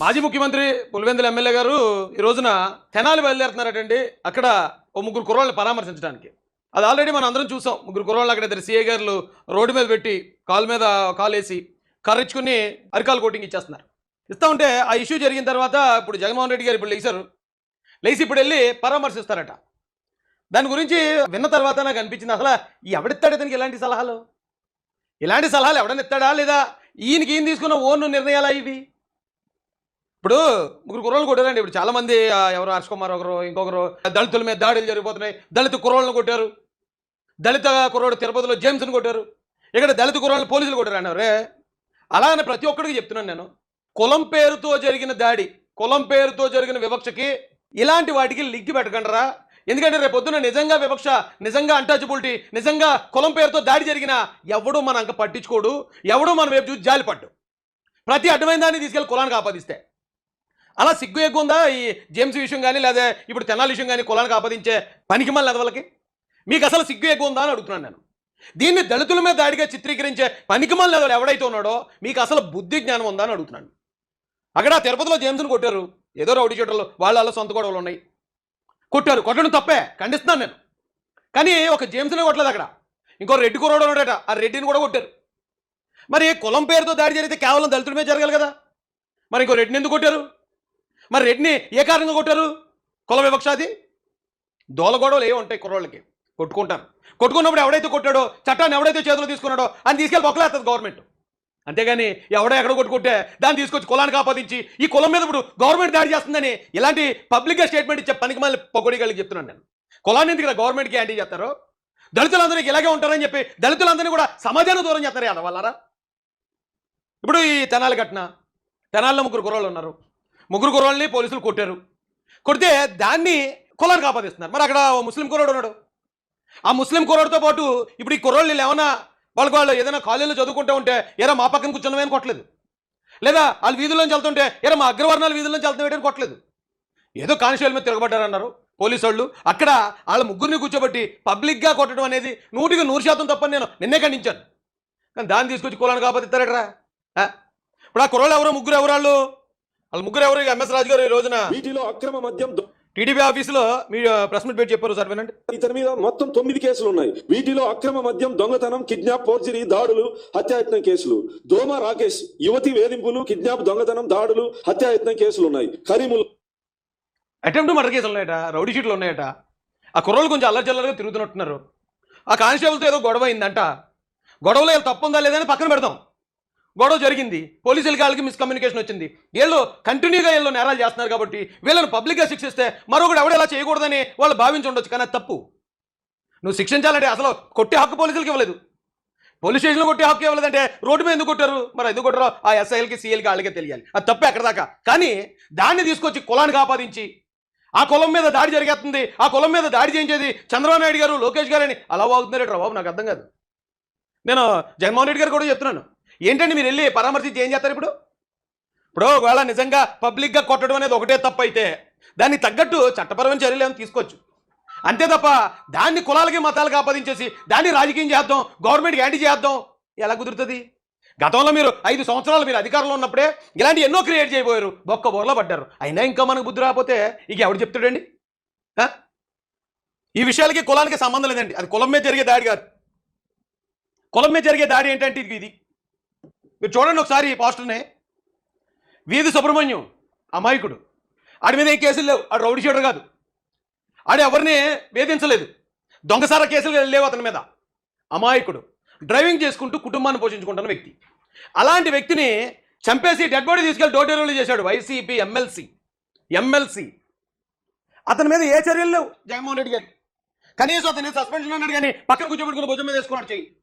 మాజీ ముఖ్యమంత్రి పులివెందుల ఎమ్మెల్యే గారు ఈ రోజున తెనాలి బయలుదేరుతున్నారటండి. అక్కడ ఓ ముగ్గురు కుర్రాళ్ళని పరామర్శించడానికి. అది ఆల్రెడీ మనం అందరం చూసాం. ముగ్గురు కుర్రాళ్ళు అక్కడ ఇద్దరు సీఏ గారు రోడ్డు మీద పెట్టి కాలు మీద కాలు వేసి కర్రిచ్చుకుని అరికాలు కోటింగ్ ఇచ్చేస్తున్నారు. ఇస్తా ఉంటే ఆ ఇష్యూ జరిగిన తర్వాత ఇప్పుడు జగన్మోహన్ రెడ్డి గారు ఇప్పుడు లేచారు. లేచి ఇప్పుడు వెళ్ళి పరామర్శిస్తారట. దాని గురించి విన్న తర్వాత నాకు అనిపించింది. అసలు ఎవడిస్తాడు ఇతనికి ఇలాంటి సలహాలు? ఇలాంటి సలహాలు ఎవడని ఇస్తాడా లేదా? ఈయనకి ఏం తీసుకున్న ఓన్ నిర్ణయాలా ఇవి? ఇప్పుడు ముగ్గురు కుర్రోళ్ళు కొట్టారండి. ఇప్పుడు చాలా మంది ఎవరు హర్ష కుమార్ ఒకరు ఇంకొకరు దళితుల మీద దాడులు జరిగిపోతున్నాయి. దళిత కుర్రోళ్ళని కొట్టారు. దళిత కుర్రోడు తిరుపతిలో జేమ్స్ని కొట్టారు. ఇక్కడ దళిత కుర్రోళ్ళని పోలీసులు కొట్టారు అన్నారు అలానే ప్రతి ఒక్కడికి చెప్తున్నాను నేను. కులం పేరుతో జరిగిన దాడి కులం పేరుతో జరిగిన వివక్షకి ఇలాంటి వాటికి లింక్ పెట్టకండిరా. ఎందుకంటే రేపు పొద్దున నిజంగా వివక్ష నిజంగా అంటచబిలిటీ నిజంగా కులం పేరుతో దాడి జరిగినా ఎవడూ మన అంక పట్టించుకోడు ఎవడూ మనం వైపు చూసి జాలిపడ్డు. ప్రతి అడ్డమైన దాన్ని తీసుకెళ్ళి కులానికి ఆపాదిస్తే. అలా సిగ్గు ఎక్కువ ఉందా ఈ జేమ్స్ విషయం కానీ లేదా ఇప్పుడు తెనాలి విషయం కానీ కులానికి ఆపాదించే పనికి మళ్ళీ వాళ్ళకి మీకు అసలు సిగ్గు ఎక్కువ ఉందా అని అడుగుతున్నాను నేను. దీన్ని దళితుల మీద దాడిగా చిత్రీకరించే పనికి మళ్ళీ ఎవడైతే ఉన్నాడో మీకు అసలు బుద్ధి జ్ఞానం ఉందా అని అడుగుతున్నాను. అక్కడ తిరుపతిలో జేమ్స్ని కొట్టారు. ఏదో రౌడీ చోటలు వాళ్ళ సొంత గొడవలు ఉన్నాయి. కొట్టారు. కొట్టడం తప్పే. ఖండిస్తున్నాను నేను. కానీ ఒక జేమ్స్ని కొట్టలేదు అక్కడ. ఇంకో రెడ్డి కూర ఉన్నాడట. ఆ రెడ్డిని కూడా కొట్టారు. మరి కులం పేరుతో దాడి జరిగితే కేవలం దళితుడి మీద జరగాలి కదా? మరి ఇంకో రెడ్డిని ఎందుకు కొట్టారు? మరి రెడ్డిని ఏ కారణంగా కొట్టారు? కుల వివక్ష అది దోల గొడవలు ఏ ఉంటాయి కుర్రోళ్ళకి. కొట్టుకుంటారు. కొట్టుకున్నప్పుడు ఎవడైతే కొట్టాడో చట్టాన్ని ఎవడైతే చేతిలో తీసుకున్నాడో అని తీసుకెళ్ళి బొక్కలేస్తుంది గవర్నమెంట్ అంతేగాని ఎవడో ఎక్కడ కొట్టుకుంటే దాన్ని తీసుకొచ్చి కులానికి ఆపాదించి ఈ కులం మీద ఇప్పుడు గవర్నమెంట్ దాడి చేస్తుందని ఇలాంటి పబ్లిక్గా స్టేట్మెంట్ ఇచ్చే పనికి మళ్ళీ పొగడిగలికి చెప్తున్నాను నేను. కులాన్ని ఎందుకు గవర్నమెంట్కి యాంటీ చేస్తారు? దళితులందరికీ ఇలాగే ఉంటారని చెప్పి దళితులందరినీ కూడా సమాజాన్ని దూరం చేస్తారు కదా వాళ్ళారా ఇప్పుడు ఈ తెనాలి ఘటన తెనాల్లో ముగ్గురు కుర్రాళ్ళు ఉన్నారు. ముగ్గురు కుర్రోళ్ళని పోలీసులు కొట్టారు. కొడితే దాన్ని కులానికి ఆపాదిస్తున్నారు. మరి అక్కడ ముస్లిం కుర్రోడు ఉన్నాడు. ఆ ముస్లిం కుర్రోడితో పాటు ఇప్పుడు ఈ కుర్రోళ్ళు వీళ్ళు ఏమన్నా వాళ్ళకి వాళ్ళు ఏదైనా కాలేజీలో చదువుకుంటూ ఉంటే ఎరా మా పక్కన కూర్చున్నవే? అని కొట్టలేదు. లేదా వాళ్ళు వీధుల్లోంచి వెళ్తుంటే ఎరా మా అగ్రవర్ణాలు వీధుల్లోంచి వెళ్తున్న అని కొట్టలేదు. ఏదో కానిస్టేబుల్ మీద తిరగబడ్డారన్నారు పోలీసు వాళ్ళు అక్కడ వాళ్ళ ముగ్గురిని కూర్చోబెట్టి పబ్లిక్గా కొట్టడం అనేది నూటికి నూరు శాతం తప్పని నేను నిన్నే ఖండించాను. కానీ దాన్ని తీసుకొచ్చి కులానికి ఆపదిస్తారట్రా? ఇప్పుడు ఆ కుర్రోళ్ళు ఎవరో ముగ్గురు ఎవరాళ్ళు? వాళ్ళు ముగ్గురు ఎవరు ఎంఎస్ రాజు గారు ఈ రోజున. వీటిలో అక్రమ మద్యం టీడీపీ ఆఫీసులో మీ ప్రెస్ మీట్ పెట్టి చెప్పారు సార్ వినండి. ఇతని మీద మొత్తం తొమ్మిది కేసులు ఉన్నాయి. వీటిలో అక్రమ మద్యం దొంగతనం కిడ్నాప్ ఫోర్జరీ దాడులు హత్యాయత్నం కేసులు. దోమ రాకేష్ యువతి వేధింపులు కిడ్నాప్ దొంగతనం దాడులు హత్యాయత్నం కేసులు ఉన్నాయి. కరీముల్ అటెంప్ట్ మర్డర్ కేసులు ఉన్నాయట రౌడీ షీట్లు ఉన్నాయట. ఆ కుర్రోళ్ళు కొంచెం అల్లరి చిల్లరగా తిరుగుతున్నట్టున్నారు. ఆ కానిస్టేబుల్తో ఏదో గొడవ అయిందంట. గొడవలో తప్పు ఉందా లేదని పక్కన పెడతాం గొడవ జరిగింది. పోలీసుల కాళ్ళకి మిస్కమ్యూనికేషన్ వచ్చింది. వీళ్ళు కంటిన్యూగా వీళ్ళు నేరాలు చేస్తున్నారు కాబట్టి వీళ్ళని పబ్లిక్గా శిక్షిస్తే మరొకటి ఎవడు ఎలా చేయకూడదని వాళ్ళు భావించి ఉండొచ్చు. కానీ అది తప్పు. నువ్వు శిక్షించాలంటే అసలు కొట్టే హక్కు పోలీసులకి ఇవ్వలేదు. పోలీస్ స్టేషన్లో కొట్టే హక్కు ఇవ్వలేదంటే రోడ్డు మీద ఎందుకు కొట్టారు? మరి ఎందుకు కొట్టారో? ఆ ఎస్ఐఎల్కి సీఎల్కి వాళ్ళకే తెలియాలి. అది తప్పే అక్కడ దాకా. కానీ దాన్ని తీసుకొచ్చి కులానికి ఆపాదించి ఆ కులం మీద దాడి జరిగేస్తుంది. ఆ కులం మీద దాడి చేయించేది చంద్రబాబు నాయుడు గారు లోకేష్ గారు అని అలా వాగుతున్నారేట్రా బాబు? నాకు అర్థం కాదు. నేను జగన్మోహన్ రెడ్డి గారు కూడా చెప్తున్నాను. ఏంటండి మీరు వెళ్ళి పరామర్శించి ఏం చేస్తారు ఇప్పుడు? ఇప్పుడు ఒకవేళ నిజంగా పబ్లిక్గా కొట్టడం అనేది ఒకటే తప్పు అయితే దానికి తగ్గట్టు చట్టపరమైన చర్యలు ఏమైనా తీసుకోవచ్చు. అంతే తప్ప దాన్ని కులాలకి మతాలకు ఆపాదించేసి దాన్ని రాజకీయం చేద్దాం గవర్నమెంట్కి యాంటీ చేద్దాం ఎలా కుదురుతుంది? గతంలో మీరు ఐదు సంవత్సరాలు మీరు అధికారంలో ఉన్నప్పుడే ఇలాంటి ఎన్నో క్రియేట్ చేయబోయారు. బొక్క బోర్లో పడ్డారు. అయినా ఇంకా మనకు బుద్ధి రాకపోతే ఇక ఎవడు చెప్తాడండి? ఈ విషయాలకి కులానికి సంబంధం లేదండి. అది కులం మీద జరిగే దాడి కాదు. కులం మీద జరిగే దాడి ఏంటంటే ఇది ఇది. మీరు చూడండి ఒకసారి ఈ పోస్టర్ని. వీధి సుబ్రహ్మణ్యం అమాయకుడు. ఆడి మీద ఏ కేసులు లేవు. ఆడు రౌడీ షీటర్ కాదు. ఆడు ఎవరిని వేధించలేదు. దొంగసార కేసులు లేవు అతని మీద. అమాయకుడు. డ్రైవింగ్ చేసుకుంటూ కుటుంబాన్ని పోషించుకుంటున్న వ్యక్తి. అలాంటి వ్యక్తిని చంపేసి డెడ్ బాడీ తీసుకెళ్ళి డోర్ డెలివరీ చేశాడు వైసీపీ ఎమ్మెల్సీ. ఎమ్మెల్సీ. అతని మీద ఏ చర్యలు లేవు. జగన్మోహన్ రెడ్డి గారు. కనీసం అతని సస్పెన్షన్ అన్నాడు కానీ పక్కన కూర్చోబెట్టుకుని భుజం మీద వేసుకున్నాడు చెయ్యి.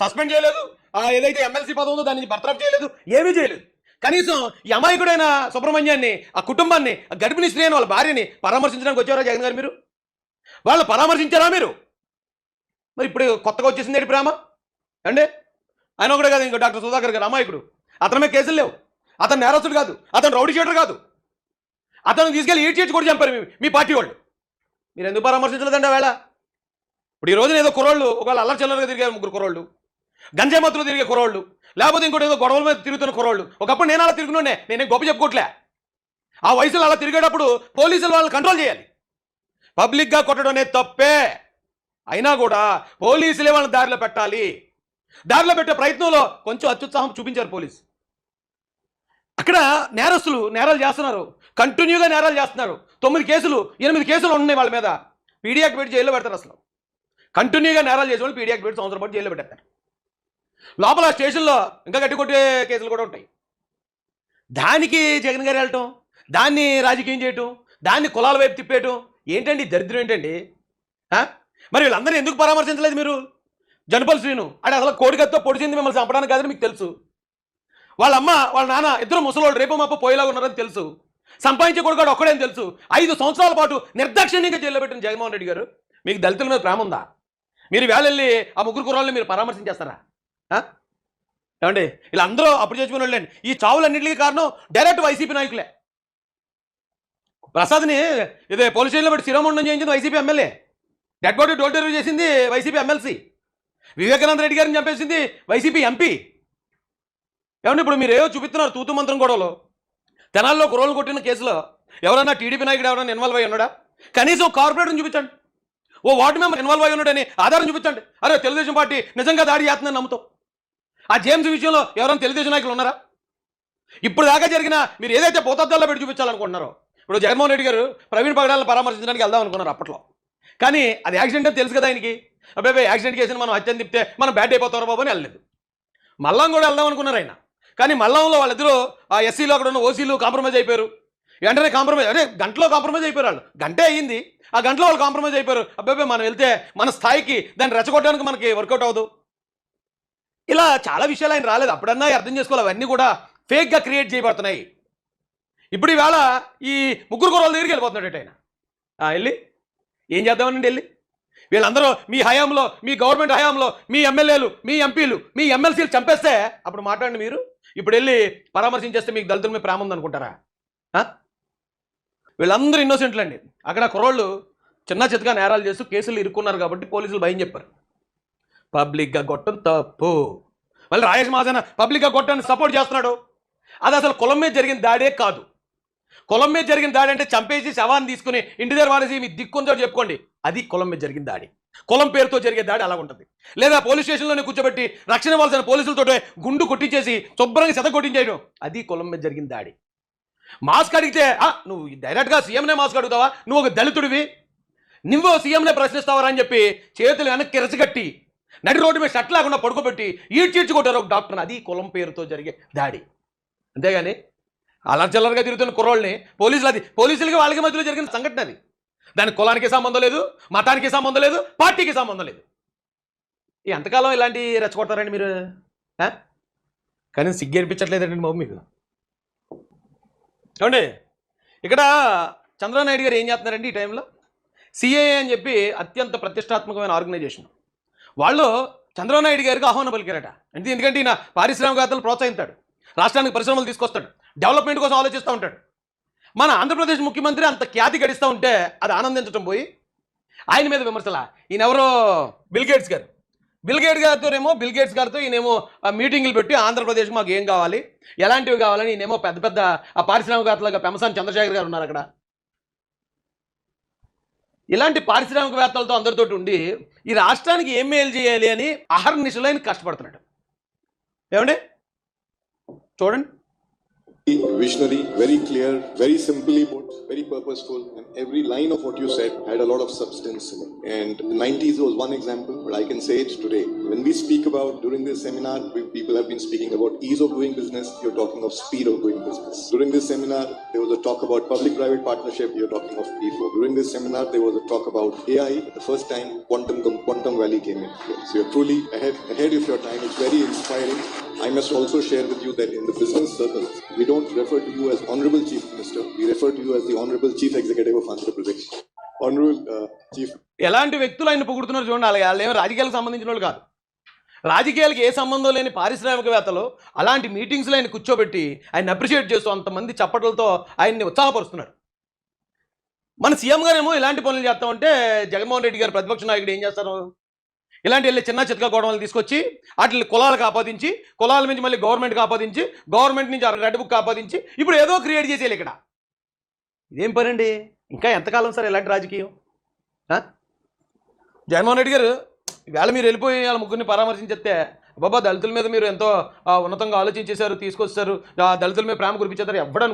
సస్పెండ్ చేయలేదు. ఆ ఏదైతే ఎమ్మెల్సీ పదం ఉందో దాన్ని బర్తరఫ్ చేయలేదు. ఏమీ చేయలేదు. కనీసం ఈ అమాయకుడైన సుబ్రహ్మణ్యాన్ని ఆ కుటుంబాన్ని ఆ గర్భిణీ స్త్రీ వాళ్ళ భార్యని పరామర్శించడానికి వచ్చారా జగన్ గారు మీరు? వాళ్ళు పరామర్శించారా మీరు? మరి ఇప్పుడు కొత్తగా వచ్చేసింది ప్రేమ? అండి ఆయన ఒకటే కాదు ఇంకా డాక్టర్ సుధాకర్ గారు అమాయకుడు. అతని మీద కేసులు లేవు. అతను నేరస్తుడు కాదు. అతను రౌడీ షీటర్ కాదు. అతను తీసుకెళ్ళి ఈడ్ చేసి కూడా చంపారు మీ పార్టీ వాళ్ళు. మీరు ఎందుకు పరామర్శించలేదండి ఆ వేళ? ఇప్పుడు ఈ రోజున ఏదో కుర్రోళ్ళు ఒకవేళ అల్లరి చిల్లరగా తిరిగారు ముగ్గురు కుర్రోళ్ళు. గంజాయి మత్తులు తిరిగే కురవాళ్ళు లేకపోతే ఇంకోటి ఏదో గొడవల మీద తిరుగుతున్న కురవాళ్ళు ఒకప్పుడు నేను అలా తిరుగుతుండే నేనేం గొప్ప చెప్పుకోవట్లే ఆ వయసులో అలా తిరిగేటప్పుడు పోలీసులు వాళ్ళని కంట్రోల్ చేయాలి. పబ్లిక్గా కొట్టడం అనేది తప్పే. అయినా కూడా పోలీసులే వాళ్ళని దారిలో పెట్టాలి. దారిలో పెట్టే ప్రయత్నంలో కొంచెం అత్యుత్సాహం చూపించారు పోలీసు. అక్కడ నేరస్తులు నేరాలు చేస్తున్నారు. కంటిన్యూగా నేరాలు చేస్తున్నారు. తొమ్మిది కేసులు ఎనిమిది కేసులు ఉన్నాయి వాళ్ళ మీద. పీడియాక్ పెట్టి జైల్లో పెడతారు అసలు. కంటిన్యూగా నేరాలు చేసే వాళ్ళు పీడియాక్ పెట్టి సంవత్సరం పాటు జైల్లో పెట్టారు లోపల స్టేషన్లో ఇంకా గట్టి కొట్టే కేసులు కూడా ఉంటాయి. దానికి జగన్ గారు వెళ్ళటం దాన్ని రాజకీయం చేయటం దాన్ని కులాల వైపు తిప్పేయటం ఏంటండి దరిద్రం ఏంటండి? మరి వీళ్ళందరూ ఎందుకు పరామర్శించలేదు మీరు? జనపల్ శ్రీను అంటే అసలు కోడికత్తో పొడిచింది మిమ్మల్ని చంపడానికి కాదని మీకు తెలుసు. వాళ్ళ అమ్మ వాళ్ళ నాన్న ఇద్దరు ముసలోళ్ళు రేపు మాప పోయేలాగా ఉన్నారని తెలుసు. సంపాదించే ఒక్కడే అని తెలుసు. ఐదు సంవత్సరాల పాటు నిర్దాక్షిణ్యంగా జైల్లో పెట్టిన జగన్మోహన్ రెడ్డి గారు మీకు దళితుల మీద ప్రేమ ఉందా? మీరు వేళ వెళ్ళి ఆ ముగ్గురు కుర్రాళ్ళని మీరు పరామర్శించేస్తారా? ఆ? ఏమండి? వీళ్ళందరూ అప్పుడు చేసుకుని వాళ్ళండి ఈ చావులన్నింటికి కారణం డైరెక్ట్ వైసీపీ నాయకులే. ప్రసాద్ని ఇదే పోలీస్ స్టేషన్లో పెట్టి శిరోమండం చేయించింది YCP MLA. Dead body door delivery చేసింది వైసీపీ ఎమ్మెల్సీ. వివేకానంద రెడ్డి గారిని చంపేసింది వైసీపీ ఎంపీ. ఏమంటే ఇప్పుడు మీరు ఏవో చూపిస్తున్నారు తూతు మంత్రం గొడవలో? తెనాల్లో కుర్రోలు కొట్టిన కేసులో ఎవరైనా టీడీపీ నాయకుడు ఎవరైనా ఇన్వాల్వ్ అయ్యి ఉన్నాడా? కనీసం కార్పొరేటర్ని చూపించండి. ఓ వార్డు మెంబర్ ఇన్వాల్వ్ అయ్యి ఉన్నాడని ఆధారం చూపించండి. అరే తెలుగుదేశం పార్టీ నిజంగా దాడి చేస్తుందని నమ్ముతాం. ఆ జేమ్స్ విషయంలో ఎవరైనా తెలుగుదేశం నాయకులు ఉన్నారా? ఇప్పుడు దాకా జరిగిన మీరు ఏదైతే పోతద్దాల్లో పెట్టి చూపించాలనుకుంటున్నారో ఇప్పుడు జగన్మోహన్ రెడ్డి గారు ప్రవీణ్ పగడాలను పరామర్శించడానికి వెళ్దాం అనుకున్నారు అప్పట్లో. కానీ అది యాక్సిడెంట్ అని తెలుసు కదా ఆయనకి. అబ్బాయి యాక్సిడెంట్ కేసుని మనం హత్యని తిప్పితే మనం బ్యాట్ అయిపోతారు బాబు అని వెళ్ళలేదు. మల్లం కూడా వెళ్దాం అనుకున్నారు ఆయన. కానీ మల్లంలో వాళ్ళిద్దరూ ఆ ఎస్సీలో అక్కడ ఉన్న ఓసీలు కాంప్రమైజ్ అయిపోయారు. వెంటనే కాంప్రమైజ్ అదే గంటలో కాంప్రమైజ్ అయిపోయారు వాళ్ళు. గంటే అయ్యింది ఆ గంటలో వాళ్ళు కాంప్రమైజ్ అయిపోయారు. అబ్బాయి మనం వెళ్తే మన స్థాయికి దాన్ని రెచ్చగొట్టడానికి మనకి వర్కౌట్ అవ్వదు. ఇలా చాలా విషయాలు ఆయన రాలేదు. అప్పుడన్నా అర్థం చేసుకోవాలి. అవన్నీ కూడా ఫేక్గా క్రియేట్ చేయబడుతున్నాయి. ఇప్పుడు ఈవేళ ఈ ముగ్గురు కుర్రాల దగ్గరికి వెళ్ళిపోతున్నాడు ఆయన. వెళ్ళి. ఏం చేద్దామనండి వెళ్ళి? వీళ్ళందరూ మీ హయాంలో మీ గవర్నమెంట్ హయాంలో మీ ఎమ్మెల్యేలు మీ ఎంపీలు మీ ఎమ్మెల్సీలు చంపేస్తే అప్పుడు మాట్లాడండి మీరు. ఇప్పుడు వెళ్ళి పరామర్శించేస్తే మీకు దళితుల మీద ప్రేమ ఉందనుకుంటారా? వీళ్ళందరూ ఇన్నోసెంట్లు అండి అక్కడ కుర్రోళ్ళు చిన్న చితగా నేరాలు చేస్తూ కేసులు ఇరుక్కున్నారు కాబట్టి పోలీసులు భయం చెప్పారు. పబ్లిక్గా కొట్టడం తప్పు. మళ్ళీ రాజేష్ మహాజన పబ్లిక్గా కొట్టడానికి సపోర్ట్ చేస్తున్నాడు. అది అసలు కులం మీద జరిగిన దాడే కాదు. కులం మీద జరిగిన దాడి అంటే చంపేసి శవాన్ని తీసుకుని ఇంటి దగ్గర వాడేసి మీ దిక్కుందో చెప్పుకోండి. అది కులం మీద జరిగిన దాడి. కులం పేరుతో జరిగే దాడి అలా ఉంటుంది. లేదా పోలీస్ స్టేషన్లోనే కూర్చోబెట్టి రక్షణ ఇవ్వాల్సిన పోలీసులతో గుండు కొట్టించేసి శుభ్రంగా శత కొట్టించేయడం. అది కులం మీద జరిగిన దాడి. మాస్క్ అడిగితే "ఆ, నువ్వు డైరెక్ట్గా సీఎంనే మాస్క్ అడుగుతావా? నువ్వు ఒక దళితుడివి. నువ్వు సీఎంనే ప్రశ్నిస్తావరా? అని చెప్పి చేతులు వెనక్కి ఎరచగట్టి నడి రోడ్డు మీద షట్ లేకుండా పడుకోబెట్టి ఈడ్చిడ్చి కొట్టారు ఒక డాక్టర్. అది కులం పేరుతో జరిగే దాడి. అంతేగాని అలా తిరుగుతున్న కుర్రోళ్ళని పోలీసులు అది పోలీసులకి వాళ్ళకి మధ్యలో జరిగిన సంఘటన అది. దాని కులానికి సంబంధం లేదు మతానికి సంబంధం లేదు పార్టీకి సంబంధం లేదు. ఈ ఎంతకాలం ఇలాంటి రెచ్చగొడతారండి మీరు? ఆ? కానీ సిగ్గు అనిపించట్లేదండి బాబు మీకు. చూడండి ఇక్కడ చంద్రబాబు నాయుడు గారు ఏం చేస్తున్నారండి ఈ టైంలో? సిఏఏ అని చెప్పి అత్యంత ప్రతిష్టాత్మకమైన ఆర్గనైజేషన్. వాళ్ళు చంద్రబాబు నాయుడు గారికి ఆహ్వానం పలికారట. అంటే ఎందుకంటే ఈయన పారిశ్రామికవేత్తలు ప్రోత్సహిస్తాడు రాష్ట్రానికి పరిశ్రమలు తీసుకొస్తాడు. డెవలప్మెంట్ కోసం ఆలోచిస్తూ ఉంటాడు. మన ఆంధ్రప్రదేశ్ ముఖ్యమంత్రి అంత ఖ్యాతి గడిస్తూ ఉంటే అది ఆనందించడం పోయి ఆయన మీద విమర్శల? ఈయన ఎవరో? బిల్ గేట్స్ గారు. బిల్ గేట్స్ గారితోనేమో బిల్ గేట్స్ గారితో ఈయనేమో మీటింగులు పెట్టి ఆంధ్రప్రదేశ్ మాకు ఏం కావాలి? ఎలాంటివి కావాలని ఈయనేమో పెద్ద పెద్ద ఆ పారిశ్రామికవేత్తలుగా పెమసాని చంద్రశేఖర్ గారు ఉన్నారు అక్కడ. ఇలాంటి పారిశ్రామికవేత్తలతో అందరితో ఉండి ఈ రాష్ట్రానికి ఏం మేలు చేయాలి అని అహర్నిశలైన కష్టపడుతున్నాడు. ఏమండి? చూడండి. Visionary very clear very simple very purposeful, and every line of what you said had a lot of substance in it. And the 90s was one example, but I can say it today. When we speak about during this seminar, people have been speaking about ease of doing business, you're talking of speed of doing business. During this seminar, there was a talk about public-private partnership, you're talking of P4. During this seminar, there was a talk about AI. The first time Quantum Quantum Valley came in. So you're truly ahead ahead of your time. It's very inspiring. I must also share with you that in the business circle, we don't refer to you as Honorable Chief Minister. We refer to you as the Honorable Chief Executive of Andhra Pradesh. Honorable uh, Chief ఎలాంటి వ్యక్తులు ఆయన పొగుడుతున్నారు చూడండి వాళ్ళు వాళ్ళు ఏమో రాజకీయాలకు సంబంధించిన వాళ్ళు కాదు రాజకీయాలకు ఏ సంబంధం లేని పారిశ్రామికవేత్తలు అలాంటి మీటింగ్స్లో ఆయన కూర్చోబెట్టి ఆయన అప్రిషియేట్ చేస్తూ అంతమంది చప్పట్లతో ఆయన్ని ఉత్సాహపరుస్తున్నారు మన సీఎం గారేమో ఇలాంటి పనులు చేస్తామంటే జగన్మోహన్ రెడ్డి గారు ప్రతిపక్ష నాయకుడు ఏం చేస్తారు ఇలాంటి వెళ్ళి చిన్న చితక గొడవలు తీసుకొచ్చి వాటిని కులాలకు ఆపాదించి కులాల నుంచి మళ్ళీ గవర్నమెంట్కి ఆపాదించి గవర్నమెంట్ నుంచి రెడ్ బుక్ ఆపాదించి ఇప్పుడు ఏదో క్రియేట్ చేసేయాలి ఇక్కడ. ఇదేం పని అండి ఇంకా ఎంతకాలం సార్ ఇలాంటి రాజకీయం? జగన్మోహన్ రెడ్డి గారు ఈవేళ మీరు వెళ్ళిపోయి వాళ్ళ ముగ్గురిని పరామర్శించేస్తే బాబా దళితుల మీద మీరు ఎంతో ఉన్నతంగా ఆలోచించేశారు తీసుకొచ్చారు ఆ దళితుల మీద ప్రేమ కురిపించేస్తారు ఎవడు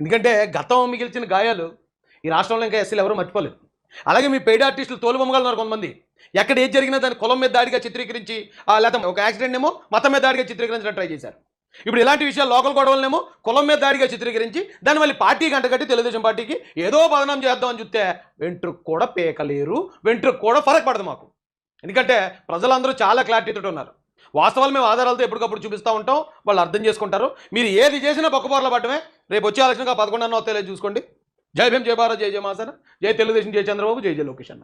ఎందుకంటే గతం మిగిల్చిన గాయాలు ఈ రాష్ట్రంలో ఇంకా ఎస్సీలు ఎవరు మర్చిపోలేదు అలాగే మీ పెయిడ్ ఆర్టిస్టులు తోలుబొమ్మగలున్నారు కొంతమంది. ఎక్కడ ఏది జరిగినా దాన్ని కులం మీద దాడిగా చిత్రీకరించి ఆ, లేకపోతే ఒక యాక్సిడెంట్ ఏమో మతం మీద దాడిగా చిత్రీకరించడం ట్రై చేశారు. ఇప్పుడు ఇలాంటి విషయాలు లోకల్ గొడవలనేమో కులం మీద దాడిగా చిత్రీకరించి దాన్ని మళ్ళీ పార్టీ గంటగట్టి తెలుగుదేశం పార్టీకి ఏదో బదనాం చేద్దామని చూస్తే వెంట్రుకు కూడా పేకలేరు వెంట్రుకు కూడా ఫరక్ పడదు మాకు. ఎందుకంటే ప్రజలందరూ చాలా క్లారిటీతో ఉన్నారు. వాస్తవాలు మేము ఆధారాలతో ఎప్పటికప్పుడు చూపిస్తూ ఉంటాం వాళ్ళు అర్థం చేసుకుంటారు. మీరు ఏది చేసినా పక్కపొరల పట్టమే రేపు వచ్చే ఆలోచనగా పదకొండన్న తెలియదు చూసుకోండి. జయ భీం జయ భారత్ జై జయ మాసన జై తెలుగుదేశం జయ చంద్రబాబు జయ జయ లోకేష్ అన్న.